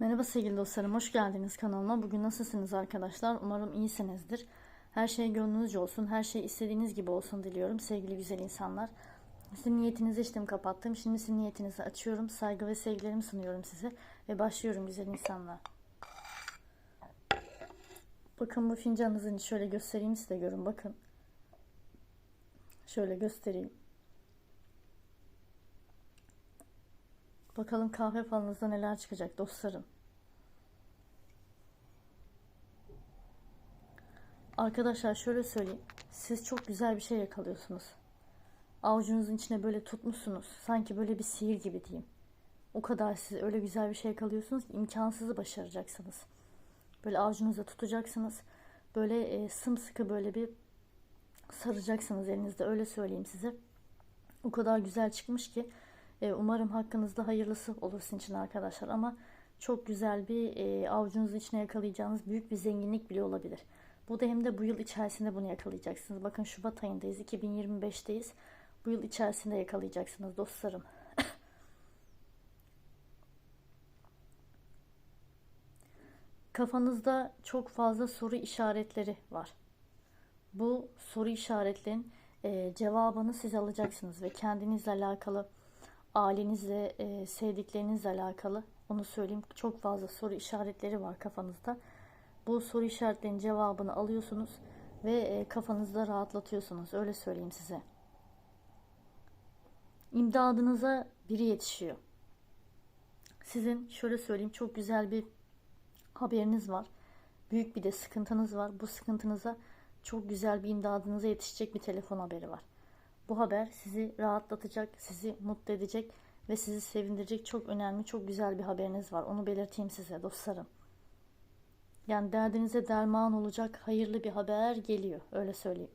Merhaba sevgili dostlarım, hoş geldiniz kanalıma. Bugün nasılsınız arkadaşlar? Umarım iyisinizdir. Her şey gönlünüzce olsun, her şey istediğiniz gibi olsun diliyorum sevgili güzel insanlar. Sizin niyetinizi içtim kapattım. Şimdi sizin niyetinizi açıyorum. Saygı ve sevgilerimi sunuyorum size. Ve başlıyorum güzel insanlar. Bakın bu fincanınızın şöyle göstereyim size görün bakın. Şöyle göstereyim. Bakalım kahve falınızda neler çıkacak dostlarım. Arkadaşlar şöyle söyleyeyim. Siz çok güzel bir şey yakalıyorsunuz. Avucunuzun içine böyle tutmuşsunuz. Sanki böyle bir sihir gibi diyeyim. O kadar siz öyle güzel bir şey yakalıyorsunuz ki imkansızı başaracaksınız. Böyle avucunuzda tutacaksınız. Böyle e, sımsıkı böyle bir saracaksınız elinizde öyle söyleyeyim size. O kadar güzel çıkmış ki e, umarım hakkınızda hayırlısı olur sizin için arkadaşlar ama çok güzel bir e, avucunuzun içine yakalayacağınız büyük bir zenginlik bile olabilir. Bu da hem de bu yıl içerisinde bunu yakalayacaksınız. Bakın Şubat ayındayız, 2025'teyiz. Bu yıl içerisinde yakalayacaksınız dostlarım. Kafanızda çok fazla soru işaretleri var. Bu soru işaretlerin e, cevabını siz alacaksınız ve kendinizle alakalı, ailenizle, e, sevdiklerinizle alakalı onu söyleyeyim çok fazla soru işaretleri var kafanızda. Bu soru işaretlerinin cevabını alıyorsunuz ve e, kafanızda rahatlatıyorsunuz. Öyle söyleyeyim size. İmdadınıza biri yetişiyor. Sizin şöyle söyleyeyim çok güzel bir haberiniz var. Büyük bir de sıkıntınız var. Bu sıkıntınıza çok güzel bir imdadınıza yetişecek bir telefon haberi var. Bu haber sizi rahatlatacak, sizi mutlu edecek ve sizi sevindirecek çok önemli, çok güzel bir haberiniz var. Onu belirteyim size dostlarım. Yani derdinize derman olacak hayırlı bir haber geliyor. Öyle söyleyeyim.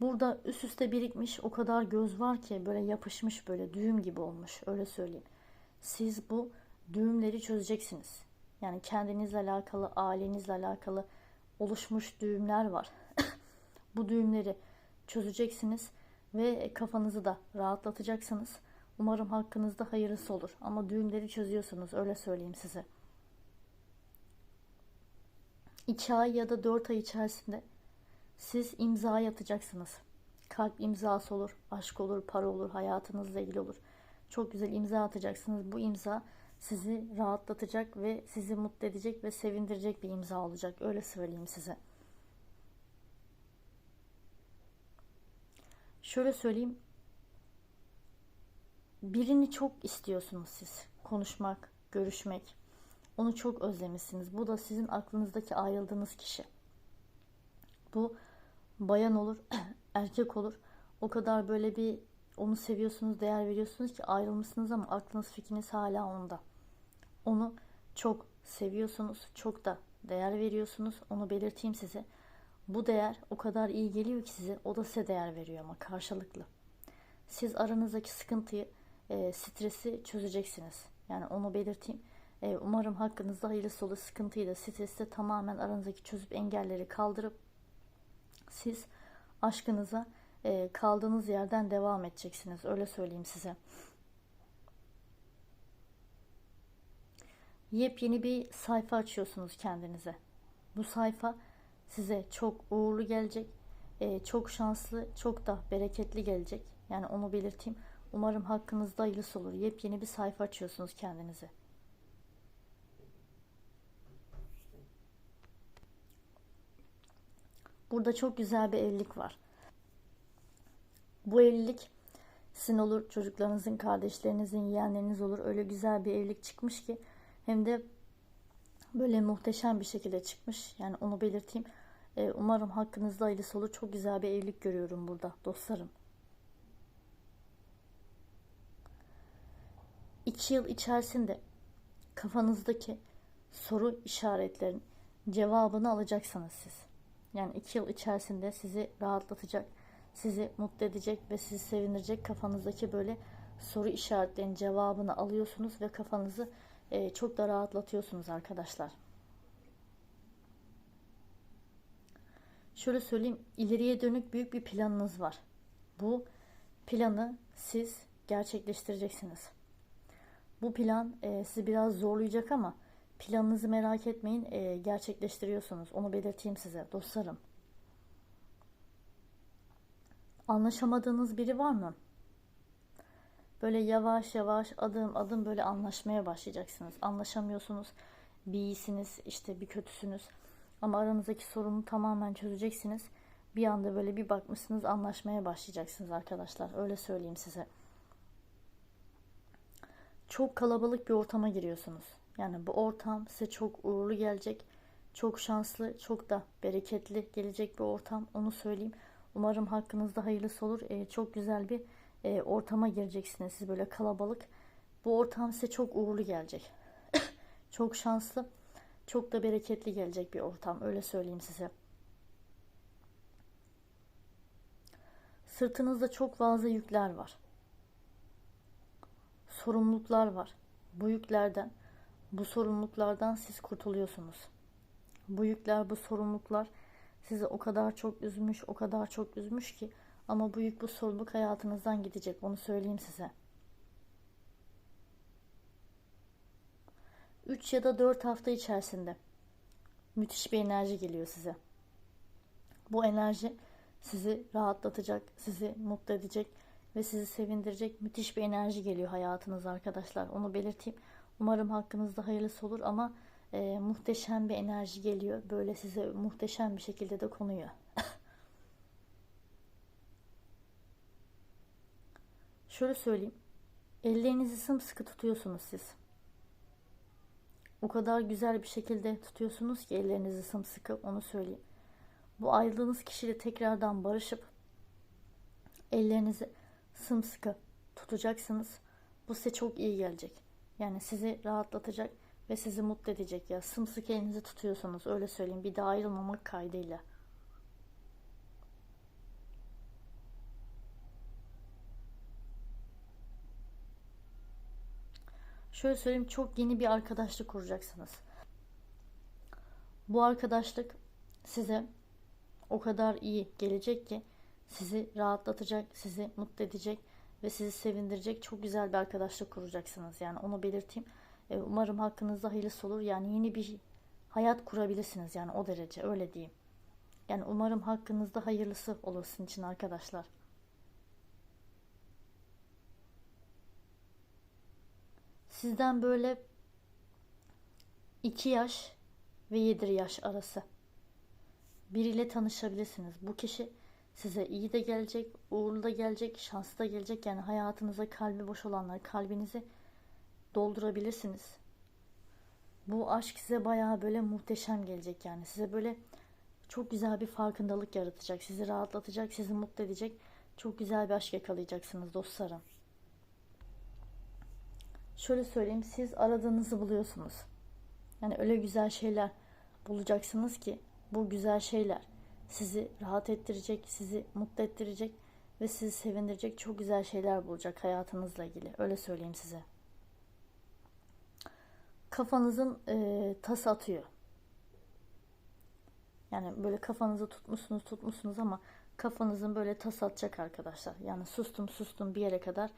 Burada üst üste birikmiş o kadar göz var ki böyle yapışmış böyle düğüm gibi olmuş. Öyle söyleyeyim. Siz bu düğümleri çözeceksiniz. Yani kendinizle alakalı, ailenizle alakalı oluşmuş düğümler var. bu düğümleri çözeceksiniz ve kafanızı da rahatlatacaksınız. Umarım hakkınızda hayırlısı olur. Ama düğümleri çözüyorsunuz öyle söyleyeyim size. 2 ay ya da 4 ay içerisinde siz imza atacaksınız. Kalp imzası olur, aşk olur, para olur, hayatınızla ilgili olur. Çok güzel imza atacaksınız. Bu imza sizi rahatlatacak ve sizi mutlu edecek ve sevindirecek bir imza olacak. Öyle söyleyeyim size. Şöyle söyleyeyim. Birini çok istiyorsunuz siz. Konuşmak, görüşmek. Onu çok özlemişsiniz. Bu da sizin aklınızdaki ayrıldığınız kişi. Bu bayan olur, erkek olur. O kadar böyle bir onu seviyorsunuz, değer veriyorsunuz ki ayrılmışsınız ama aklınız fikriniz hala onda. Onu çok seviyorsunuz, çok da değer veriyorsunuz. Onu belirteyim size. Bu değer o kadar iyi geliyor ki size, o da size değer veriyor ama karşılıklı. Siz aranızdaki sıkıntıyı, e, stresi çözeceksiniz. Yani onu belirteyim. E, umarım hakkınızda hayırlısı olur. Sıkıntıyı da stresi de tamamen aranızdaki çözüp engelleri kaldırıp siz aşkınıza e, kaldığınız yerden devam edeceksiniz. Öyle söyleyeyim size. Yepyeni bir sayfa açıyorsunuz kendinize. Bu sayfa size çok uğurlu gelecek, e, çok şanslı, çok da bereketli gelecek. Yani onu belirteyim. Umarım hakkınızda hayırlısı olur. Yepyeni bir sayfa açıyorsunuz kendinize. Burada çok güzel bir evlilik var. Bu evlilik sizin olur, çocuklarınızın, kardeşlerinizin, yeğenleriniz olur. Öyle güzel bir evlilik çıkmış ki hem de böyle muhteşem bir şekilde çıkmış. Yani onu belirteyim. Ee, umarım hakkınızda hayırlısı olur. Çok güzel bir evlilik görüyorum burada dostlarım. İki yıl içerisinde kafanızdaki soru işaretlerin cevabını alacaksınız siz. Yani iki yıl içerisinde sizi rahatlatacak, sizi mutlu edecek ve sizi sevindirecek kafanızdaki böyle soru işaretlerinin cevabını alıyorsunuz ve kafanızı e, çok da rahatlatıyorsunuz arkadaşlar. Şöyle söyleyeyim, ileriye dönük büyük bir planınız var. Bu planı siz gerçekleştireceksiniz. Bu plan e, sizi biraz zorlayacak ama planınızı merak etmeyin e, gerçekleştiriyorsunuz. Onu belirteyim size dostlarım. Anlaşamadığınız biri var mı? Böyle yavaş yavaş adım adım böyle anlaşmaya başlayacaksınız. Anlaşamıyorsunuz. Bir iyisiniz, işte bir kötüsünüz. Ama aranızdaki sorunu tamamen çözeceksiniz. Bir anda böyle bir bakmışsınız anlaşmaya başlayacaksınız arkadaşlar. Öyle söyleyeyim size. Çok kalabalık bir ortama giriyorsunuz. Yani bu ortam size çok uğurlu gelecek. Çok şanslı, çok da bereketli gelecek bir ortam. Onu söyleyeyim. Umarım hakkınızda hayırlısı olur. Ee, çok güzel bir e, ortama gireceksiniz. Siz böyle kalabalık. Bu ortam size çok uğurlu gelecek. çok şanslı, çok da bereketli gelecek bir ortam. Öyle söyleyeyim size. Sırtınızda çok fazla yükler var. Sorumluluklar var. Bu yüklerden, bu sorumluluklardan siz kurtuluyorsunuz. Bu yükler, bu sorumluluklar sizi o kadar çok üzmüş, o kadar çok üzmüş ki ama bu yük, bu sorumluluk hayatınızdan gidecek. Onu söyleyeyim size. 3 ya da 4 hafta içerisinde müthiş bir enerji geliyor size. Bu enerji sizi rahatlatacak, sizi mutlu edecek ve sizi sevindirecek müthiş bir enerji geliyor hayatınıza arkadaşlar. Onu belirteyim. Umarım hakkınızda hayırlısı olur ama e, muhteşem bir enerji geliyor. Böyle size muhteşem bir şekilde de konuyor. Şöyle söyleyeyim. Ellerinizi sımsıkı tutuyorsunuz siz. O kadar güzel bir şekilde tutuyorsunuz ki ellerinizi sımsıkı onu söyleyeyim. Bu ayrıldığınız kişiyle tekrardan barışıp ellerinizi sımsıkı tutacaksınız. Bu size çok iyi gelecek. Yani sizi rahatlatacak ve sizi mutlu edecek ya. Sımsıkı elinizi tutuyorsanız öyle söyleyeyim. Bir daha ayrılmamak kaydıyla. Şöyle söyleyeyim çok yeni bir arkadaşlık kuracaksınız. Bu arkadaşlık size o kadar iyi gelecek ki sizi rahatlatacak, sizi mutlu edecek ve sizi sevindirecek çok güzel bir arkadaşlık kuracaksınız. Yani onu belirteyim. E, umarım hakkınızda hayırlısı olur. Yani yeni bir hayat kurabilirsiniz yani o derece öyle diyeyim. Yani umarım hakkınızda hayırlısı olur için arkadaşlar. Sizden böyle 2 yaş ve 7 yaş arası biriyle tanışabilirsiniz. Bu kişi size iyi de gelecek, uğurlu da gelecek, şanslı da gelecek. Yani hayatınıza kalbi boş olanlar, kalbinizi doldurabilirsiniz. Bu aşk size bayağı böyle muhteşem gelecek yani. Size böyle çok güzel bir farkındalık yaratacak. Sizi rahatlatacak, sizi mutlu edecek. Çok güzel bir aşk yakalayacaksınız dostlarım. Şöyle söyleyeyim, siz aradığınızı buluyorsunuz. Yani öyle güzel şeyler bulacaksınız ki bu güzel şeyler sizi rahat ettirecek, sizi mutlu ettirecek ve sizi sevindirecek çok güzel şeyler bulacak hayatınızla ilgili. Öyle söyleyeyim size. Kafanızın e, tas atıyor. Yani böyle kafanızı tutmuşsunuz tutmuşsunuz ama kafanızın böyle tas atacak arkadaşlar. Yani sustum sustum bir yere kadar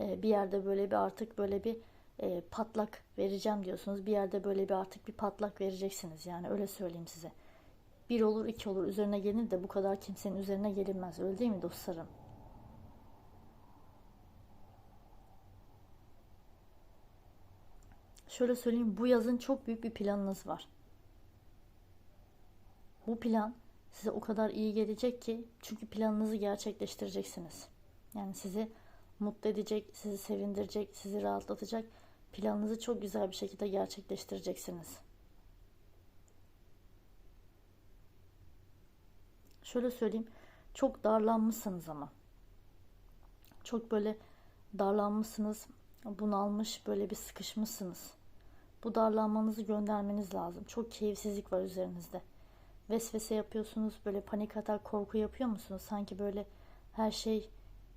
e, bir yerde böyle bir artık böyle bir e, patlak vereceğim diyorsunuz. Bir yerde böyle bir artık bir patlak vereceksiniz. Yani öyle söyleyeyim size. Bir olur iki olur üzerine gelir de bu kadar kimsenin üzerine gelinmez. Öyle değil mi dostlarım? Şöyle söyleyeyim bu yazın çok büyük bir planınız var. Bu plan size o kadar iyi gelecek ki çünkü planınızı gerçekleştireceksiniz. Yani sizi mutlu edecek, sizi sevindirecek, sizi rahatlatacak planınızı çok güzel bir şekilde gerçekleştireceksiniz. Şöyle söyleyeyim. Çok darlanmışsınız ama. Çok böyle darlanmışsınız, bunalmış, böyle bir sıkışmışsınız. Bu darlanmanızı göndermeniz lazım. Çok keyifsizlik var üzerinizde. Vesvese yapıyorsunuz, böyle panik atak, korku yapıyor musunuz? Sanki böyle her şey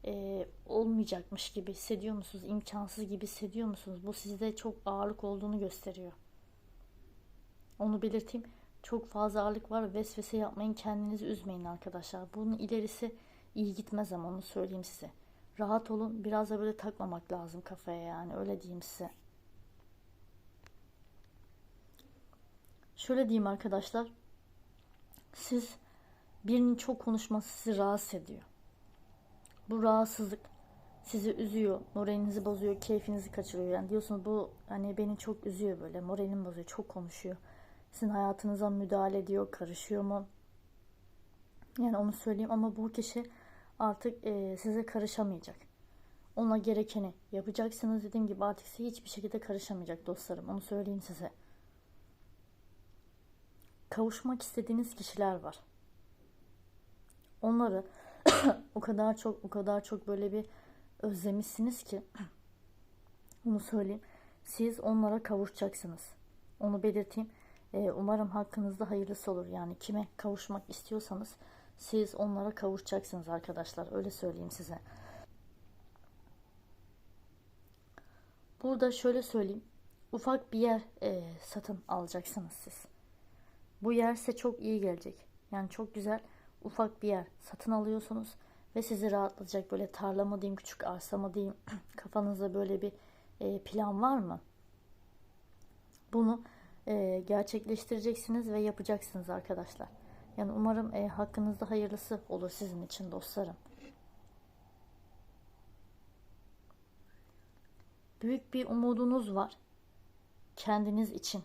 e, olmayacakmış gibi hissediyor musunuz? İmkansız gibi hissediyor musunuz? Bu sizde çok ağırlık olduğunu gösteriyor. Onu belirteyim. Çok fazla ağırlık var. Vesvese yapmayın. Kendinizi üzmeyin arkadaşlar. Bunun ilerisi iyi gitmez ama onu söyleyeyim size. rahat olun. Biraz da böyle takmamak lazım kafaya yani öyle diyeyim size. Şöyle diyeyim arkadaşlar. Siz birinin çok konuşması sizi rahatsız ediyor. Bu rahatsızlık sizi üzüyor, moralinizi bozuyor, keyfinizi kaçırıyor. Yani diyorsunuz bu hani beni çok üzüyor böyle, moralimi bozuyor, çok konuşuyor. Sizin hayatınıza müdahale ediyor, karışıyor mu? Yani onu söyleyeyim ama bu kişi artık e, size karışamayacak. Ona gerekeni yapacaksınız. Dediğim gibi artık size hiçbir şekilde karışamayacak dostlarım. Onu söyleyeyim size. Kavuşmak istediğiniz kişiler var. Onları o kadar çok o kadar çok böyle bir özlemişsiniz ki onu söyleyeyim. Siz onlara kavuşacaksınız. Onu belirteyim. Ee, umarım hakkınızda hayırlısı olur. Yani kime kavuşmak istiyorsanız siz onlara kavuşacaksınız arkadaşlar. Öyle söyleyeyim size. Burada şöyle söyleyeyim. Ufak bir yer e, satın alacaksınız siz. Bu yer size çok iyi gelecek. Yani çok güzel ufak bir yer satın alıyorsunuz ve sizi rahatlatacak böyle tarla mı diyeyim küçük arsa mı diyeyim kafanızda böyle bir e, plan var mı? Bunu e, gerçekleştireceksiniz ve yapacaksınız arkadaşlar. Yani umarım e, hakkınızda hayırlısı olur sizin için dostlarım. Büyük bir umudunuz var kendiniz için.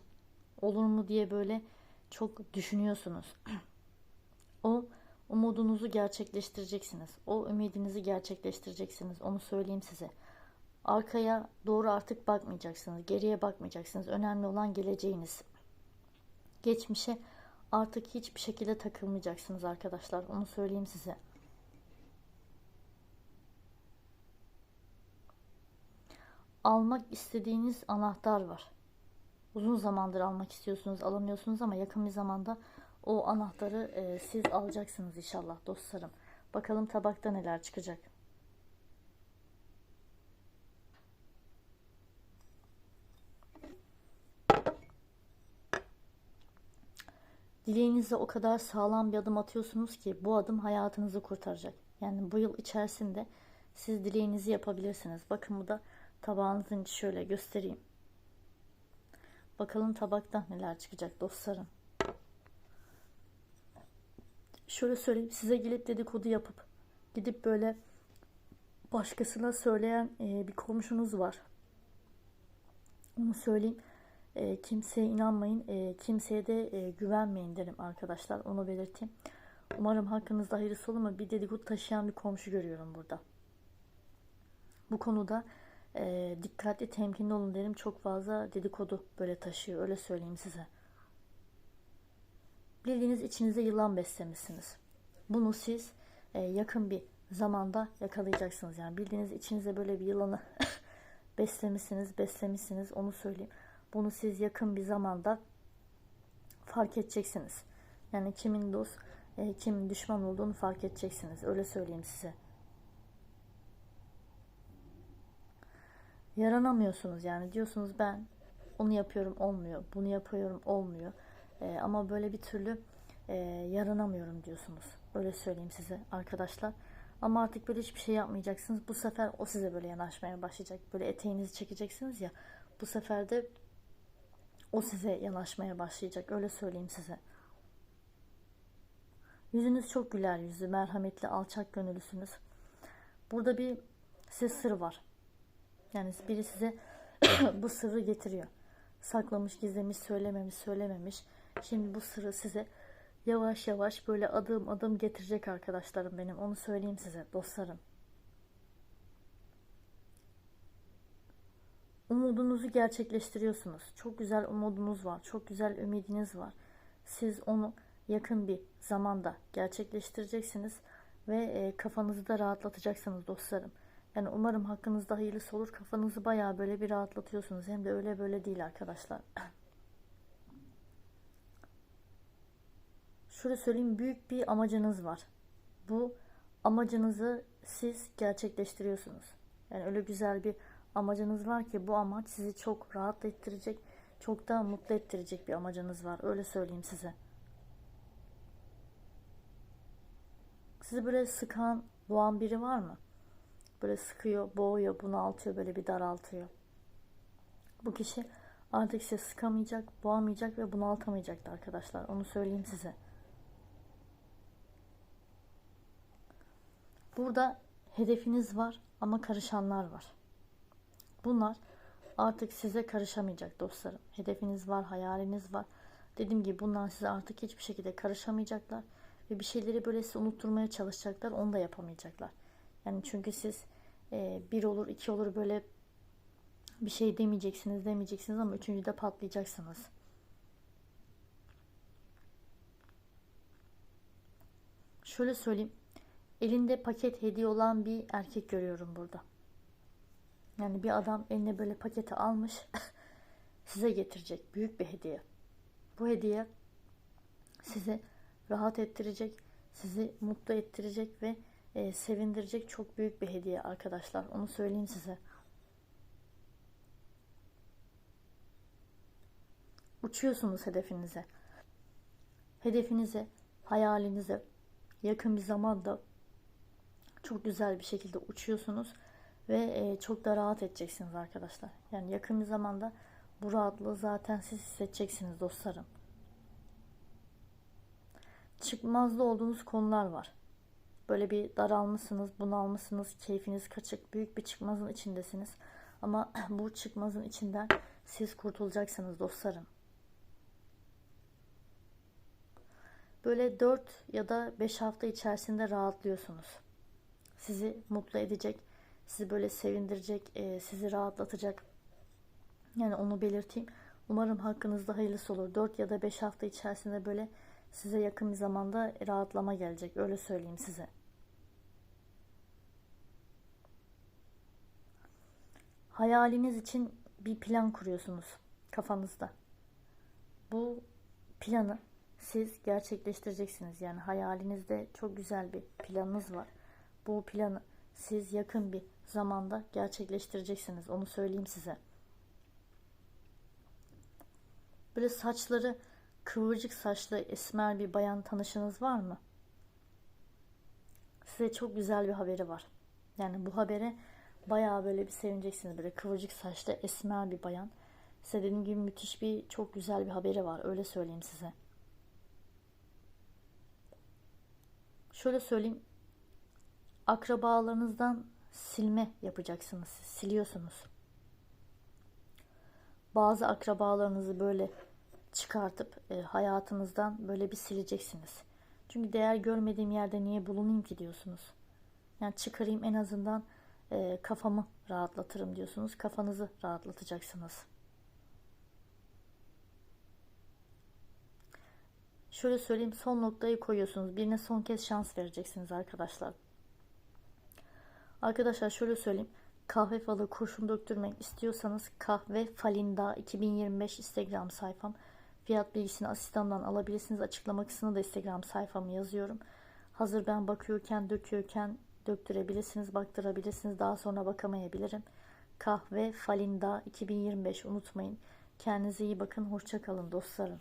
Olur mu diye böyle çok düşünüyorsunuz. umudunuzu gerçekleştireceksiniz. O ümidinizi gerçekleştireceksiniz. Onu söyleyeyim size. Arkaya doğru artık bakmayacaksınız. Geriye bakmayacaksınız. Önemli olan geleceğiniz. Geçmişe artık hiçbir şekilde takılmayacaksınız arkadaşlar. Onu söyleyeyim size. Almak istediğiniz anahtar var. Uzun zamandır almak istiyorsunuz, alamıyorsunuz ama yakın bir zamanda o anahtarı e, siz alacaksınız inşallah dostlarım. Bakalım tabakta neler çıkacak. Dileğinizle o kadar sağlam bir adım atıyorsunuz ki bu adım hayatınızı kurtaracak. Yani bu yıl içerisinde siz dileğinizi yapabilirsiniz. Bakın bu da tabağınızın şöyle göstereyim. Bakalım tabakta neler çıkacak dostlarım. Şöyle söyleyeyim size gelip dedikodu yapıp gidip böyle başkasına söyleyen e, bir komşunuz var. Onu söyleyeyim. E, kimseye inanmayın, e, kimseye de e, güvenmeyin derim arkadaşlar. Onu belirteyim. Umarım hakkınızda hayırlısı olur ama bir dedikodu taşıyan bir komşu görüyorum burada. Bu konuda e, dikkatli, temkinli olun derim. Çok fazla dedikodu böyle taşıyor. Öyle söyleyeyim size. Bildiğiniz içinize yılan beslemişsiniz. Bunu siz e, yakın bir zamanda yakalayacaksınız. Yani bildiğiniz içinize böyle bir yılanı beslemişsiniz, beslemişsiniz. Onu söyleyeyim. Bunu siz yakın bir zamanda fark edeceksiniz. Yani kimin dost, e, kimin düşman olduğunu fark edeceksiniz. Öyle söyleyeyim size. Yaranamıyorsunuz yani diyorsunuz ben onu yapıyorum olmuyor, bunu yapıyorum olmuyor. E, ama böyle bir türlü e, yaranamıyorum diyorsunuz. Öyle söyleyeyim size arkadaşlar. Ama artık böyle hiçbir şey yapmayacaksınız. Bu sefer o size böyle yanaşmaya başlayacak. Böyle eteğinizi çekeceksiniz ya. Bu sefer de o size yanaşmaya başlayacak. Öyle söyleyeyim size. Yüzünüz çok güler yüzü, merhametli, alçak gönüllüsünüz. Burada bir size sır var. Yani biri size bu sırrı getiriyor. Saklamış, gizlemiş, söylememiş, söylememiş. Şimdi bu sırrı size yavaş yavaş böyle adım adım getirecek arkadaşlarım benim. Onu söyleyeyim size dostlarım. Umudunuzu gerçekleştiriyorsunuz. Çok güzel umudunuz var. Çok güzel ümidiniz var. Siz onu yakın bir zamanda gerçekleştireceksiniz ve e, kafanızı da rahatlatacaksınız dostlarım. Yani umarım hakkınızda hayırlısı olur. Kafanızı bayağı böyle bir rahatlatıyorsunuz. Hem de öyle böyle değil arkadaşlar. Şöyle söyleyeyim büyük bir amacınız var. Bu amacınızı siz gerçekleştiriyorsunuz. Yani öyle güzel bir amacınız var ki bu amaç sizi çok rahat ettirecek, çok da mutlu ettirecek bir amacınız var. Öyle söyleyeyim size. Sizi böyle sıkan, boğan biri var mı? böyle sıkıyor, boğuyor, bunaltıyor, böyle bir daraltıyor. Bu kişi artık size sıkamayacak, boğamayacak ve bunaltamayacaktı arkadaşlar. Onu söyleyeyim size. Burada hedefiniz var ama karışanlar var. Bunlar artık size karışamayacak dostlarım. Hedefiniz var, hayaliniz var. Dediğim gibi bunlar size artık hiçbir şekilde karışamayacaklar ve bir şeyleri böyle size unutturmaya çalışacaklar. Onu da yapamayacaklar. Yani çünkü siz e, bir olur, iki olur böyle bir şey demeyeceksiniz, demeyeceksiniz ama üçüncüde patlayacaksınız. Şöyle söyleyeyim. Elinde paket hediye olan bir erkek görüyorum burada. Yani bir adam eline böyle paketi almış size getirecek büyük bir hediye. Bu hediye sizi rahat ettirecek, sizi mutlu ettirecek ve e, sevindirecek çok büyük bir hediye arkadaşlar. Onu söyleyeyim size. Uçuyorsunuz hedefinize. Hedefinize, hayalinize yakın bir zamanda çok güzel bir şekilde uçuyorsunuz ve e, çok da rahat edeceksiniz arkadaşlar. Yani yakın bir zamanda bu rahatlığı zaten siz hissedeceksiniz dostlarım. Çıkmazda olduğunuz konular var. Böyle bir daralmışsınız, bunalmışsınız, keyfiniz kaçık, büyük bir çıkmazın içindesiniz. Ama bu çıkmazın içinden siz kurtulacaksınız dostlarım. Böyle 4 ya da 5 hafta içerisinde rahatlıyorsunuz. Sizi mutlu edecek, sizi böyle sevindirecek, e, sizi rahatlatacak. Yani onu belirteyim. Umarım hakkınızda hayırlısı olur. 4 ya da 5 hafta içerisinde böyle size yakın bir zamanda rahatlama gelecek. Öyle söyleyeyim size. Hayaliniz için bir plan kuruyorsunuz kafanızda. Bu planı siz gerçekleştireceksiniz. Yani hayalinizde çok güzel bir planınız var. Bu planı siz yakın bir zamanda gerçekleştireceksiniz. Onu söyleyeyim size. Böyle saçları kıvırcık saçlı esmer bir bayan tanışınız var mı? Size çok güzel bir haberi var. Yani bu habere bayağı böyle bir sevineceksiniz. Böyle kıvırcık saçlı esmer bir bayan. Size dediğim gibi müthiş bir çok güzel bir haberi var. Öyle söyleyeyim size. Şöyle söyleyeyim. Akrabalarınızdan silme yapacaksınız. Siliyorsunuz. Bazı akrabalarınızı böyle çıkartıp e, hayatınızdan böyle bir sileceksiniz. Çünkü değer görmediğim yerde niye bulunayım ki diyorsunuz. Yani çıkarayım en azından e, kafamı rahatlatırım diyorsunuz. Kafanızı rahatlatacaksınız. Şöyle söyleyeyim son noktayı koyuyorsunuz. Birine son kez şans vereceksiniz arkadaşlar. Arkadaşlar şöyle söyleyeyim. Kahve falı kurşun döktürmek istiyorsanız kahve falinda 2025 Instagram sayfam. Fiyat bilgisini asistandan alabilirsiniz. Açıklama kısmına da Instagram sayfamı yazıyorum. Hazır ben bakıyorken, döküyorken döktürebilirsiniz, baktırabilirsiniz. Daha sonra bakamayabilirim. Kahve Falinda 2025 unutmayın. Kendinize iyi bakın. Hoşça kalın dostlarım.